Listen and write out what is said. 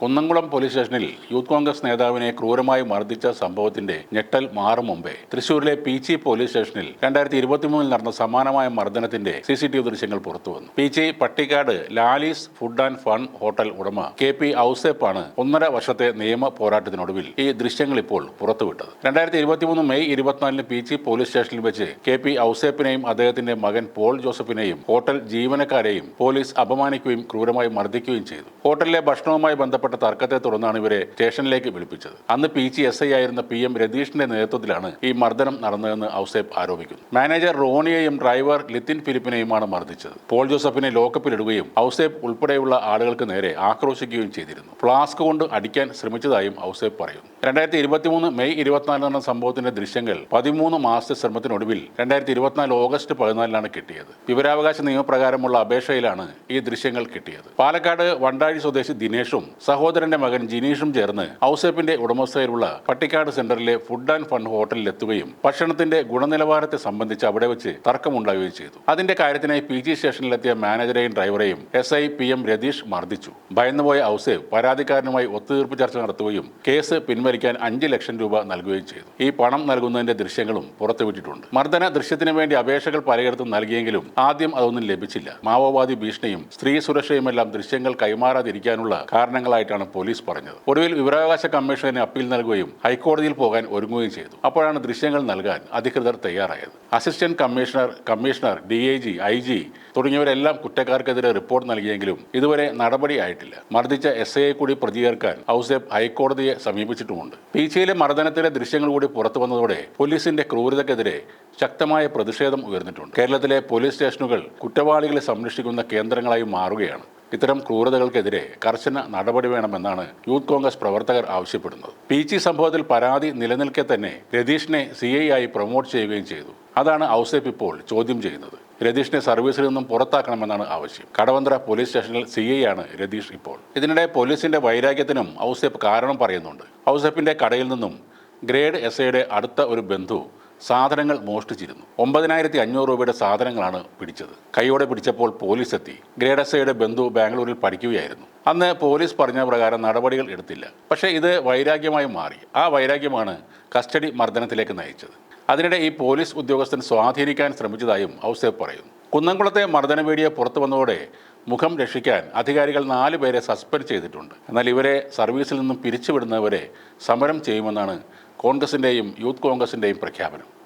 Kunnamkulam police സ്റ്റേഷനിൽ youth Congress നേതാവിനെ ക്രൂരമായി മർദ്ദിച്ച സംഭവത്തിന്റെ ഞെട്ടൽ മാറും മുമ്പേ തൃശൂരിലെ പീച്ചി പോലീസ് സ്റ്റേഷനിൽ രണ്ടായിരത്തി ഇരുപത്തിമൂന്നിൽ നടന്ന സമാനമായ മർദ്ദനത്തിന്റെ സി സി ടി വി ദൃശ്യങ്ങൾ പുറത്തുവന്നു Peechi Pattikkad Lalees food and fun hotel ഉടമ കെ പി ഔസേപ്പാണ് ഒന്നര വർഷത്തെ നിയമ പോരാട്ടത്തിനൊടുവിൽ ഈ ദൃശ്യങ്ങൾ ഇപ്പോൾ പുറത്തുവിട്ടത്. രണ്ടായിരത്തി ഇരുപത്തിമൂന്ന് മെയ് ഇരുപത്തിനാലിന് പീച്ചി പോലീസ് സ്റ്റേഷനിൽ വെച്ച് കെ പി ഔസേപ്പിനെയും അദ്ദേഹത്തിന്റെ മകൻ പോൾ ജോസഫിനെയും ഹോട്ടൽ ജീവനക്കാരെയും പോലീസ് അപമാനിക്കുകയും ക്രൂരമായി മർദ്ദിക്കുകയും ചെയ്തു. ഹോട്ടലിലെ ഭക്ഷണവുമായി ബന്ധപ്പെട്ട തർക്കത്തെ തുടർന്നാണ് ഇവരെ സ്റ്റേഷനിലേക്ക് വിളിപ്പിച്ചത്. അന്ന് പി ജി എസ് ഐ ആയിരുന്ന പി എം രതീഷിന്റെ നേതൃത്വത്തിലാണ് ഈ മർദ്ദനം നടന്നതെന്ന് ഔസേബ് ആരോപിക്കുന്നു. മാനേജർ റോണിയെയും ഡ്രൈവർ ലിത്തിൻ ഫിലിപ്പിനെയുമാണ് മർദ്ദിച്ചത്. പോൾ ജോസഫിനെ ലോക്കപ്പിലിടുകയും ഔസേബ് ഉൾപ്പെടെയുള്ള ആളുകൾക്ക് നേരെ ആക്രോശിക്കുകയും ചെയ്തിരുന്നു. ഫ്ലാസ്ക് കൊണ്ട് അടിക്കാൻ ശ്രമിച്ചതായും ഔസേബ് പറയുന്നു. രണ്ടായിരത്തി ഇരുപത്തിമൂന്ന് മെയ് ഇരുപത്തിനാലിന് നടന്ന സംഭവത്തിന്റെ ദൃശ്യങ്ങൾ പതിമൂന്ന് മാസത്തെ ശ്രമത്തിനൊടുവിൽ രണ്ടായിരത്തി ഇരുപത്തിനാല് ഓഗസ്റ്റ് പതിനാലിനാണ് കിട്ടിയത്. വിവരാവകാശ നിയമപ്രകാരമുള്ള അപേക്ഷയിലാണ് ഈ ദൃശ്യങ്ങൾ കിട്ടിയത്. പാലക്കാട് വണ്ടാഴി സ്വദേശി ദിനേഷും സഹോദരന്റെ മകൻ ജിനീഷും ചേർന്ന് ഔസേപ്പിന്റെ ഉടമസ്ഥയിലുള്ള പട്ടിക്കാട് സെന്ററിലെ ഫുഡ് ആൻഡ് ഫണ്ട് ഹോട്ടലിൽ എത്തുകയും ഭക്ഷണത്തിന്റെ ഗുണനിലവാരത്തെ സംബന്ധിച്ച് അവിടെ വെച്ച് തർക്കമുണ്ടാവുകയും ചെയ്തു. അതിന്റെ കാര്യത്തിനായി പി ജി സ്റ്റേഷനിലെത്തിയ മാനേജരെയും ഡ്രൈവറെയും S I P M Ratheesh മർദ്ദിച്ചു. ഭയന്നുപോയ ഔസേവ് പരാതിക്കാരനുമായി ഒത്തുതീർപ്പ് ചർച്ച നടത്തുകയും കേസ് പിൻവലിക്കാൻ അഞ്ച് ലക്ഷം രൂപ നൽകുകയും ചെയ്തു. ഈ പണം നൽകുന്നതിന്റെ ദൃശ്യങ്ങളും പുറത്തുവിട്ടിട്ടുണ്ട്. മർദ്ദന ദൃശ്യത്തിന് വേണ്ടി അപേക്ഷകൾ പലയിടത്തും നൽകിയെങ്കിലും ആദ്യം അതൊന്നും ലഭിച്ചില്ല. മാവോവാദി ഭീഷണിയും സ്ത്രീ സുരക്ഷയുമെല്ലാം ദൃശ്യങ്ങൾ കൈമാറാതിരിക്കാനുള്ള കാരണങ്ങളായിട്ടാണ് പോലീസ് പറഞ്ഞത്. ഒടുവിൽ വിവരാവകാശ കമ്മീഷന് അപ്പീൽ നൽകുകയും ഹൈക്കോടതിയിൽ പോകാൻ ഒരുങ്ങുകയും ചെയ്തു. അപ്പോഴാണ് ദൃശ്യങ്ങൾ നൽകാൻ അധികൃതർ തയ്യാറായത്. Assistant commissioner commissioner D I G I G തുടങ്ങിയവരെല്ലാം കുറ്റക്കാർക്കെതിരെ റിപ്പോർട്ട് നൽകിയെങ്കിലും ഇതുവരെ നടപടിയായിട്ടില്ല മർദ്ദിച്ച എസ് ഐയെ കൂടി പ്രതികരിക്കാൻ ഔസേബ് ഹൈക്കോടതിയെ സമീപിച്ചിട്ടുമുണ്ട്. പീച്ചയിലെ മർദ്ദനത്തിലെ ദൃശ്യങ്ങൾ കൂടി പുറത്തു വന്നതോടെ പോലീസിന്റെ ക്രൂരതക്കെതിരെ ശക്തമായ പ്രതിഷേധം ഉയർന്നിട്ടുണ്ട്. കേരളത്തിലെ പോലീസ് സ്റ്റേഷനുകൾ കുറ്റവാളികളെ സംരക്ഷിക്കുന്ന കേന്ദ്രങ്ങളായി മാറുകയാണ്. ഇത്തരം ക്രൂരതകൾക്കെതിരെ കർശന നടപടി വേണമെന്നാണ് യൂത്ത് കോൺഗ്രസ് പ്രവർത്തകർ ആവശ്യപ്പെടുന്നത്. പി ജി സംഭവത്തിൽ പരാതി നിലനിൽക്കെ തന്നെ രതീഷിനെ സി ഐ ആയി പ്രൊമോട്ട് ചെയ്യുകയും ചെയ്തു. അതാണ് ഔസേപ്പ് ഇപ്പോൾ ചോദ്യം ചെയ്യുന്നത്. രതീഷിനെ സർവീസിൽ നിന്നും പുറത്താക്കണമെന്നാണ് ആവശ്യം. കടവന്ത്ര പോലീസ് സ്റ്റേഷനിൽ സി ഐ ആണ് രതീഷ് ഇപ്പോൾ. ഇതിനിടെ പോലീസിന്റെ വൈരാഗ്യത്തിനും ഔസേപ്പ് കാരണം പറയുന്നുണ്ട്. ഔസേപ്പിന്റെ കടയിൽ നിന്നും ഗ്രേഡ് എസ് ഐയുടെ അടുത്ത ഒരു ബന്ധു സാധനങ്ങൾ മോഷ്ടിച്ചിരുന്നു. ഒമ്പതിനായിരത്തി അഞ്ഞൂറ് രൂപയുടെ സാധനങ്ങളാണ് പിടിച്ചത്. കൈയോടെ പിടിച്ചപ്പോൾ പോലീസ് എത്തി ഗ്രേഡസയുടെ ബന്ധു ബാംഗ്ലൂരിൽ പഠിക്കുകയായിരുന്നു. അന്ന് പോലീസ് പറഞ്ഞ പ്രകാരം നടപടികൾ എടുത്തില്ല. പക്ഷേ ഇത് വൈരാഗ്യമായി മാറി. ആ വൈരാഗ്യമാണ് കസ്റ്റഡി മർദ്ദനത്തിലേക്ക് നയിച്ചത്. അതിനിടെ ഈ പോലീസ് ഉദ്യോഗസ്ഥൻ സ്വാധീനിക്കാൻ ശ്രമിച്ചതായും ഔസേഫ് പറയുന്നു. കുന്നംകുളത്തെ മർദ്ദന വീഡിയോ പുറത്തു വന്നതോടെ മുഖം രക്ഷിക്കാൻ അധികാരികൾ നാല് പേരെ സസ്പെൻഡ് ചെയ്തിട്ടുണ്ട്. എന്നാൽ ഇവരെ സർവീസിൽ നിന്നും പിരിച്ചുവിടുന്നവരെ സമരം ചെയ്യുമെന്നാണ് കോൺഗ്രസിന്റെയും യൂത്ത് കോൺഗ്രസിന്റെയും പ്രഖ്യാപനം.